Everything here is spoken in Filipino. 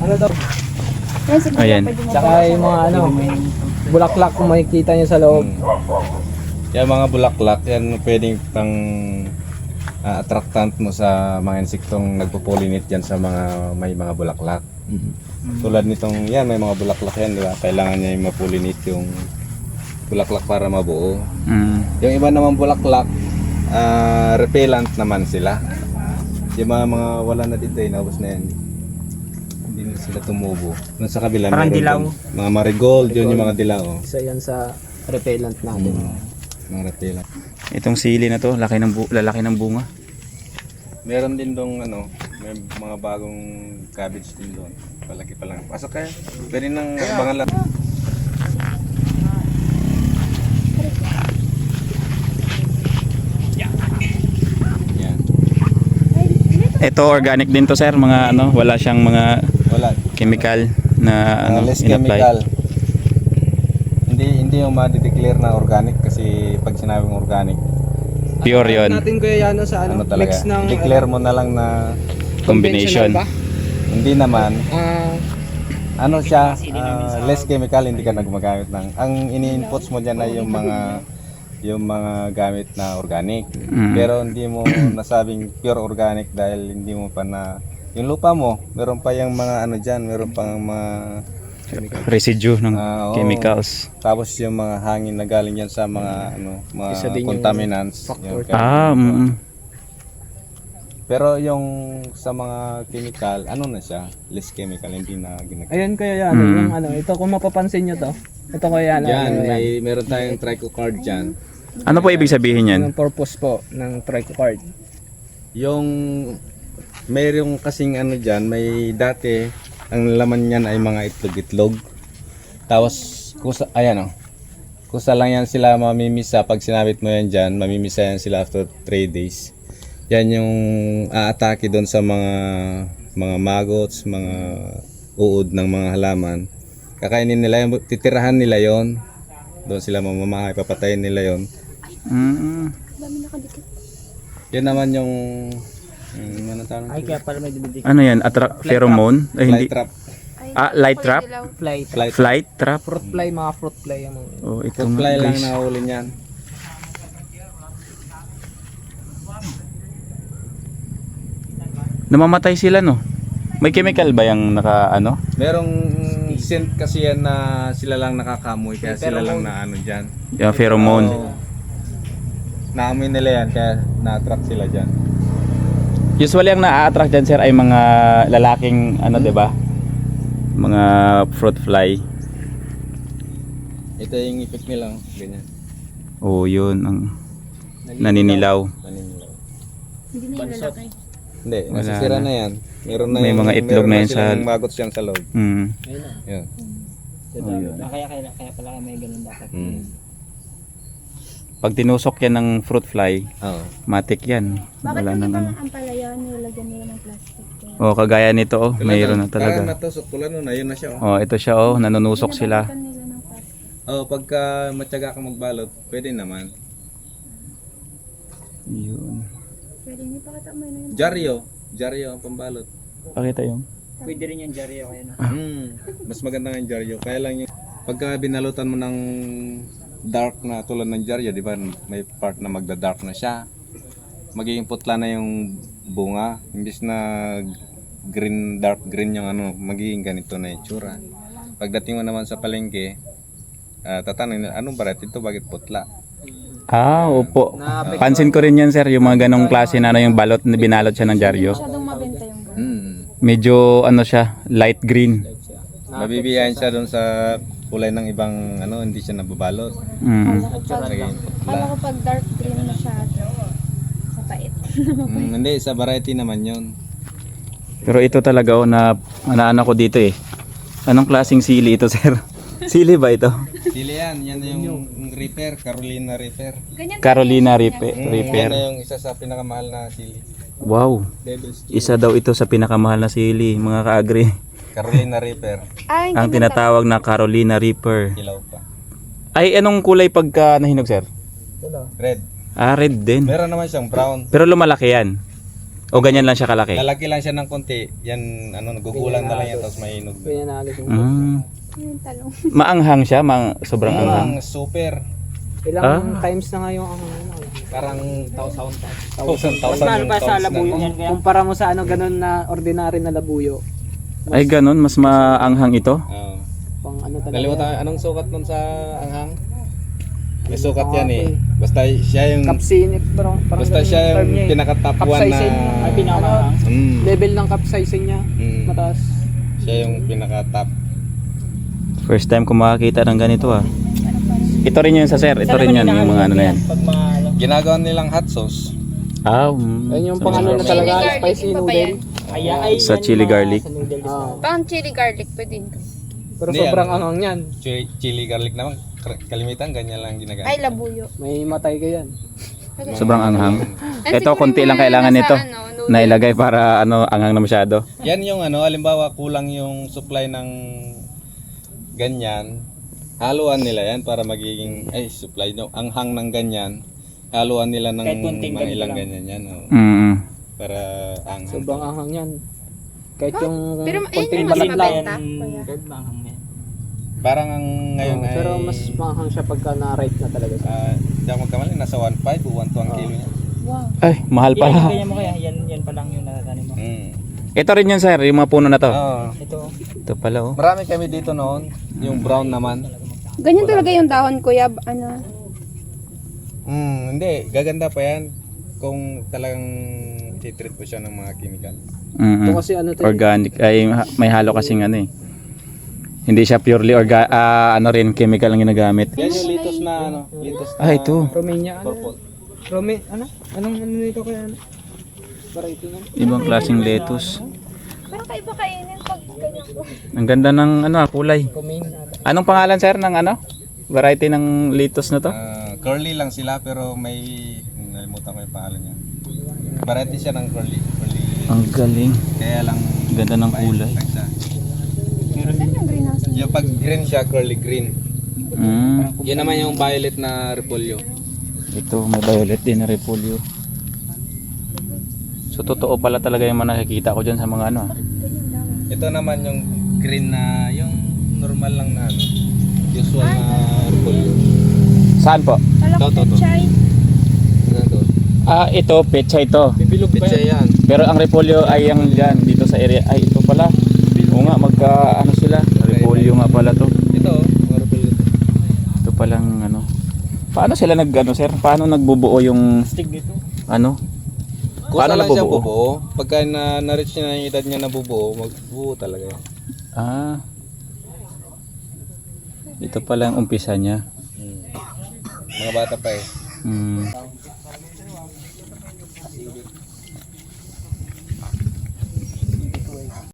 Ano daw? Ayan. Tsaka yung mga ano, bulaklak kung makikita nyo sa loob. Yan mga bulaklak, yan pwedeng pang ah, attractant mo sa mga insektong nagpo-pollinate dyan sa mga may mga bulaklak. Tulad nitong yan, may mga bulaklak yan, di ba? Kailangan niya yung mapollinate yung bulaklak para mabuo. Mm. Yung iba naman bulaklak, ah, repellent naman sila. Yung mga, mga wala na dito, eh, naubos na yan. Sila tumubo. Nung sa kabila, Parang meron dilaw. Mga marigold, yun yung mga dilaw. Oh. Isa yan sa repellent natin. Mga repellent. Itong sili na to, laki ng bu- lalaki ng bunga. Meron din dong ano, may mga bagong cabbage din doon. Palaki pa lang. Pasok kayo. Pwede nang abangan lang. Yan. Ito organic din to sir, mga ano, wala siyang mga Wala. chemical na Ano, ano less in-apply. chemical. Hindi hindi yung ma-declare na organic kasi pag sinabing organic, Pure yon. Natin kuya Yano sa ano, ano, talaga, mix ng declare mo na lang na Combination. ba? hindi naman Ah, ano siya, ah, less chemical, hindi ka na gumagamit ng, ang ini-inputs mo dyan ay yung mga, yung mga gamit na organic. Mm. Pero hindi mo nasabing pure organic dahil hindi mo pa na, yung lupa mo, meron pa yung mga ano dyan, meron pang mga, Residue ng Ah, oo. chemicals. tapos yung mga hangin na galing yan sa mga, ano, mga Isa din yung contaminants. factor. Yung- Ah, mm. Pero yung sa mga chemical, ano na siya, less chemical, hindi na ginagamit. ayun kuya Yano, Mm. yung ano, ito kung mapapansin nyo to. Ito kuya Yano. Yan, ano yan. may, meron tayong trichocard dyan. Ano po ibig sabihin yan? Anong purpose po ng trichocard? Yung mayroong kasing ano diyan, may dati ang laman niyan ay mga itlog-itlog. Tapos kusa ayan oh. Kusa lang yan sila mamimisa pag sinabit mo yan diyan, mamimisa yan sila after 3 days. Yan yung aatake doon sa mga mga maggots, mga uod ng mga halaman. Kakainin nila yung titirahan nila yon. Doon sila mamamahay, papatayin nila yon. Mm. Dami nakadikit. Yan naman yung ano tawag Ay, kaya pala may dumidik. Ano yan? Attra- pheromone? Ay, hindi. Fly trap. Ah, light trap? Fly. Fly trap. Flight trap? Fruit fly, mga fruit fly. Yung mga... Oh, ito Fruit nga, fly lang guys. nahuli niyan. Namamatay sila no? May chemical ba yung naka ano? Merong scent kasi yan na sila lang nakakamoy kaya sila lang na ano diyan. Yung pheromone. Naamoy nila yan kaya na-attract sila diyan. Usually ang na-attract dyan sir ay mga lalaking ano 'di ba? Mga fruit fly. Ito yung effect nila, ganyan. Oh, yun ang naninilaw. Naninilaw. Hindi na yung lalaki. Hindi, Wala nasisira na. na yan. Meron na May yung- mga itlog meron na yan sa- silang maggots yan sa loob. Mm. Yan. Kaya, kaya, kaya pala may ganun dapat. Mm. Pag tinusok yan ng fruit fly, Oo. matik yan. Bakit Wala yung nang ano. ang palaya nilagyan nila ng plastic? Oh, kagaya nito oh, mayroon na Parang talaga. natusok tulad nun, ayun na siya. Oh. Oh, ito siya oh, nanunusok sila. Nilagyan nila ng plastic. oh, pagka matyaga ka magbalot, pwede naman. Yun. Pwede hindi pa kita mo yun. Jaryo, jaryo ang pambalot. Pakita yung. Pwede rin yung Jerry okay na. Mm, mas maganda nga yung Jaryo. Kaya lang yung pagka binalutan mo ng dark na tulad ng Jaryo, di ba? May part na magda-dark na siya. Magiging putla na yung bunga. Imbis na green, dark green yung ano, magiging ganito na yung tsura. Pagdating mo naman sa palengke, ah, tatanungin anong barat ito? Bakit putla? Ah, opo. Pansin ko rin yan sir, yung mga ganong klase na ano yung balot na binalot siya ng dyaryo. Mm. Medyo ano siya, light green. Mabibiyahin siya doon sa kulay ng ibang ano, hindi siya nababalot. Mm. Pag, Naging putla. kala ko pag dark green masyado, mapait. Mm, hindi, sa variety naman yon. Pero ito talaga oh, na ano ko dito eh. Anong klaseng sili ito sir? sili ba ito? Sili yan, yan na yung, yung Reaper, Carolina Reaper. Ganyan Carolina Reaper. Mm, Yan Reaper. na yung isa sa pinakamahal na sili. Wow. Devil's Isa daw ito sa pinakamahal na sili, mga kaagri. Carolina Reaper. Ay, Ang tinatawag na Carolina Reaper. Kilaw pa. Ay, anong kulay pagka nahinog, sir? Red. Ah, red din. Meron naman siyang brown. Pero lumalaki yan. O ganyan lang siya kalaki? Lalaki lang siya ng konti. Yan, ano, nagugulang na lang yan, tapos may inog. Kaya naalis yung Mm. Talong. Maanghang siya, mang, sobrang anghang. Ang super. Ilang Ah. times na nga yung ano, Parang thousand, Thousand, thousand Mas mahal yung pa sa pounds na- labuyo yan kaya? Kumpara mo sa ano ganun na ordinary na labuyo. Ay ganun, mas maanghang ito? Oo. Pang ano talaga. Nalimutan, anong sukat nun sa anghang? May sukat yan eh. Basta siya yung, Capsaicin, bro. Parang basta ganun siya term yung eh. pinaka-top one na... Capsaicin. Ay, pinaka- Mm. Level ng capsaicin niya. Mm. Mataas. Siya yung pinaka-top. First time ko makakita ng ganito ah. Ito rin yun sa sir, ito rin yan, yung mga ano na yan. Pag maalo. Ginagawa nilang hot sauce. Ah, mm. Ayun yung pang ano na talaga, spicy noodle. Ay, ay, Sa yan chili mga garlic. Sa noodles. Ah. Pang chili garlic, pwede yun. Pero Hindi, sobrang ano. angang yan. Chili, chili garlic naman. kar- Kalimitan, ganyan lang ginagawa. Ay, labuyo. May matay ka yan. Sobrang anghang. Ay, Ito, siguro konti lang mga kailangan nasa nito. ano, noodle. Na ilagay para ano, anghang na masyado. Yan yung ano, halimbawa kulang yung supply ng ganyan. Haluan nila yan para magiging, ay supply no, ang hang ng ganyan. Haluan nila ng Kahit kunting mga ganito ilang lang. ganyan yan. Oh, Mm. Para ang Sobrang anghang yan. Kahit yung Pero ayun konting yung mas balat lang. mabenta. kuya. Parang ang ngayon Oo, ay, pero mas maanghang siya pagka na-rate na talaga siya. ah, di ako magkamali, nasa 1.5 o 1 to ang kilo niya. Wow. Ay, mahal pala. mo kaya, yan, yan pa lang yung natatanim mo. Mm. Ito rin yun sir, yung mga puno na to. Oo. Ito, Ito pala oh. Marami kami dito noon, yung brown naman. Ganyan talaga yung dahon, kuya. Ano? Mm, hindi, gaganda pa yan kung talagang titreat mo siya ng mga chemical. Mm-mm. ito kasi ano to. eh. Organic, ay may halo kasing ano eh. Hindi siya purely orga, ah, ano rin, chemical ang ginagamit. Yan yung litos na ano, litos na Ah, ito. Romania, ano? purple. Rome, ano? Anong ano nito kaya ano? Variety nga. Ibang klaseng lettuce. Parang kaiba kainin pag ganyan ko. Ang ganda ng ano, ah, kulay. Romaine. Anong pangalan sir ng ano? Variety ng lettuce na to? Ah, curly lang sila pero may nalimutan ko yung pangalan niya. Variety siya ng curly, curly. Ang galing. Kaya lang Ganda ng kulay. Saan yung greenhouse? Yung pag green siya, curly green. Mm. Yan naman yung violet na repolyo. Ito, may violet din na repolyo. So, totoo pala talaga yung mga nakikita ko dyan sa mga ano ah. Ito naman yung green na yung normal lang na ano, usual na repolyo. Saan po? Talak To, to, to. chai. Ano to? Ah, ito, petsa ito. Bibilog pa Pitsa yan. yan. Pero ang repolyo ay yung dyan, dito sa area. Ay, ito pala. Oo nga, magka ano sila. Repolyo nga pala to. Ito, oh, mga repolyo. Ito palang ano. Paano sila nag ano sir? Paano nagbubuo yung Stig dito. ano? Kusa Paano lang siya nabubuo? bubuo. Pagka na, na-reach niya na yung edad niya na bubuo, magbubuo talaga yan. Ah. Ito pala ang umpisa niya. Hmm. Mga bata pa eh. Hmm.